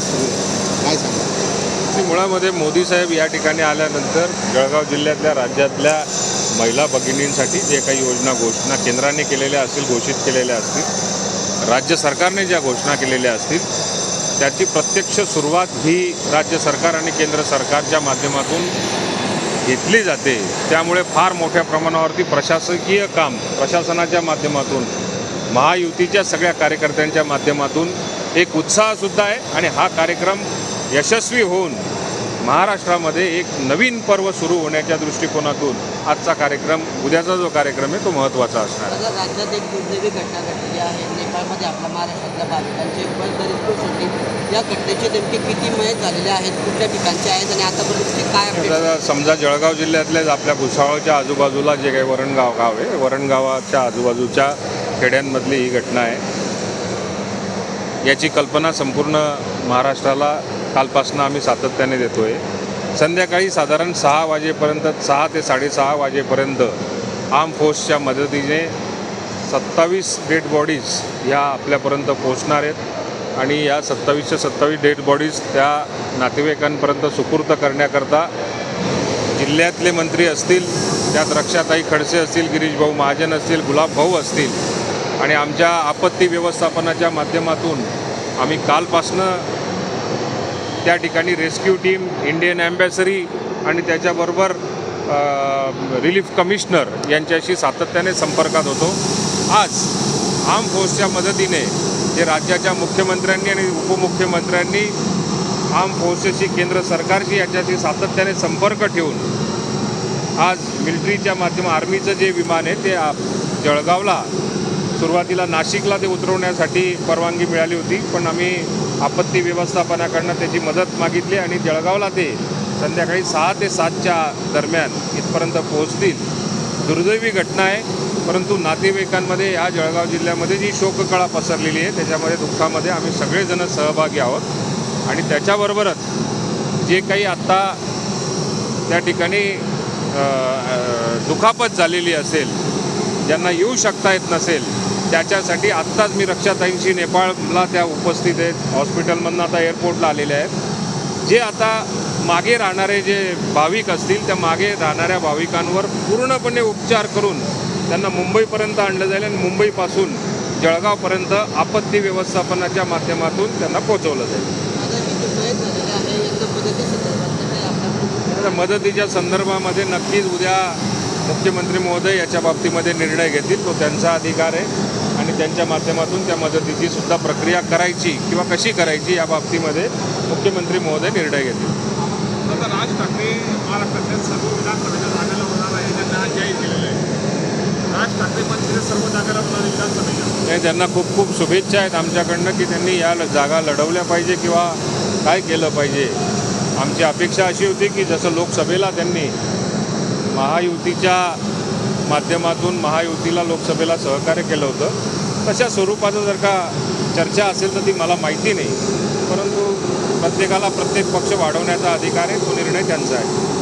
सुरू आहे काय सांगा मुळामध्ये मोदी साहेब या ठिकाणी आल्यानंतर जळगाव जिल्ह्यातल्या राज्यातल्या महिला भगिनींसाठी जे काही योजना घोषणा केंद्राने केलेल्या असतील घोषित केलेल्या असतील राज्य सरकारने ज्या घोषणा केलेल्या असतील त्याची प्रत्यक्ष सुरुवात ही राज्य सरकार आणि केंद्र सरकारच्या माध्यमातून घेतली जाते. त्यामुळे फार मोठ्या प्रमाणावरती प्रशासकीय काम प्रशासनाच्या माध्यमातून महायुतीच्या सगळ्या कार्यकर्त्यांच्या माध्यमातून एक उत्साहसुद्धा आहे आणि हा कार्यक्रम यशस्वी होऊन महाराष्ट्रामध्ये एक नवीन पर्व सुरू होण्याच्या दृष्टिकोनातून आजचा कार्यक्रम उद्याचा जो कार्यक्रम आहे तो महत्त्वाचा असणार आहे. राज्यात एक दुर्दैवी घटना घडलेली आहे. नेपाळमध्ये आपल्या महाराष्ट्रातल्या कोसळली या घटनेचे नेमके किती मयत झालेले आहेत कुठल्या ठिकाणचे आहेत आणि आतापर्यंतचे काय आता समजा जळगाव जिल्ह्यातल्याच आपल्या भुसावळच्या आजूबाजूला जे काही वरणगाव गाव आहे वरणगावाच्या आजूबाजूच्या खेड्यांमधली ही घटना आहे. याची कल्पना संपूर्ण महाराष्ट्राला कालपासून आम्ही सातत्याने देतो आहे संध्याकाळी साधारण सहा वाजेपर्यंत सहा ते साडेसहा वाजेपर्यंत आर्म फोर्सच्या मदतीने सत्तावीस डेड बॉडीज ह्या आपल्यापर्यंत पोहोचणार आहेत आणि या सत्तावीसच्या सत्तावीस डेड बॉडीज त्या नातेवाईकांपर्यंत सुपूर्द करण्याकरता जिल्ह्यातले मंत्री असतील त्यात रक्षाताई खडसे असतील गिरीश भाऊ महाजन असतील गुलाब भाऊ असतील आणि आमच्या आपत्ती व्यवस्थापनाच्या माध्यमातून आम्ही कालपासनं त्या ठिकाणी रेस्क्यू टीम इंडियन ॲम्बॅसरी आणि त्याच्याबरोबर रिलीफ कमिशनर यांच्याशी सातत्याने संपर्कात होतो. आज आर्म फोर्सच्या मदतीने जे राज्याच्या मुख्यमंत्र्यांनी आणि उपमुख्यमंत्र्यांनी आर्म फोर्सेसशी केंद्र सरकारशी याच्याशी सातत्याने संपर्क ठेवून आज मिलिटरीच्या माध्यम आर्मीचं जे विमान आहे ते जळगावला सुरुवातीला नाशिकला ते उतरवण्यासाठी परवानगी मिळाली होती पण आम्ही आपत्ती व्यवस्थापनाकडनं त्याची मदत मागितली आणि जळगावला ते संध्याकाळी सहा ते सातच्या दरम्यान इथपर्यंत पोहोचतील. दुर्दैवी घटना आहे परंतु नातेवाईकांमध्ये या जळगाव जिल्ह्यामध्ये जी शोककळा पसरलेली आहे त्याच्यामध्ये दुःखामध्ये आम्ही सगळेजण सहभागी आहोत. आणि त्याच्याबरोबरच जे काही आत्ता त्या ठिकाणी दुखापत झालेली असेल ज्यांना येऊ शकता येत नसेल त्याच्यासाठी आत्ताच मी रक्षाताईंशी नेपाळला त्या उपस्थित आहेत. हॉस्पिटलमधनं आता एअरपोर्टला आलेले आहेत. जे आता मागे राहणारे जे भाविक असतील त्या मागे राहणाऱ्या भाविकांवर पूर्णपणे उपचार करून त्यांना मुंबईपर्यंत आणलं जाईल आणि मुंबईपासून जळगावपर्यंत आपत्ती व्यवस्थापनाच्या माध्यमातून त्यांना पोहोचवलं जाईल. मदतीच्या संदर्भामध्ये नक्कीच उद्या मुख्यमंत्री महोदय याच्या बाबतीमध्ये निर्णय घेतील. तो त्यांचा अधिकार आहे. आणि त्यांच्या माध्यमातून त्या मदतीची सुद्धा प्रक्रिया करायची किंवा कशी करायची या बाबतीमध्ये मुख्यमंत्री महोदय निर्णय घेतील. राज ठाकरे महाराष्ट्रातल्या सर्व विधानसभेच्या जागेला होणार आहे त्यांना जाहीर केलेलं आहे. राज ठाकरे मंत्री सर्व जागेला होणार विधानसभेच्या. नाही त्यांना खूप खूप शुभेच्छा आहेत आमच्याकडनं की त्यांनी या जागा लढवल्या पाहिजे किंवा काय केलं पाहिजे. आमची अपेक्षा अशी होती की जसं लोकसभेला त्यांनी महायुतीच्या माध्यमातून महायुतीला लोकसभेला सहकार्य केलं होतं. तशा स्वरूपाचं जर का चर्चा असेल तर ती मला माहिती नाही. परंतु प्रत्येकाला प्रत्येक पक्ष वाढवण्याचा अधिकार आहे तो निर्णय त्यांचा आहे.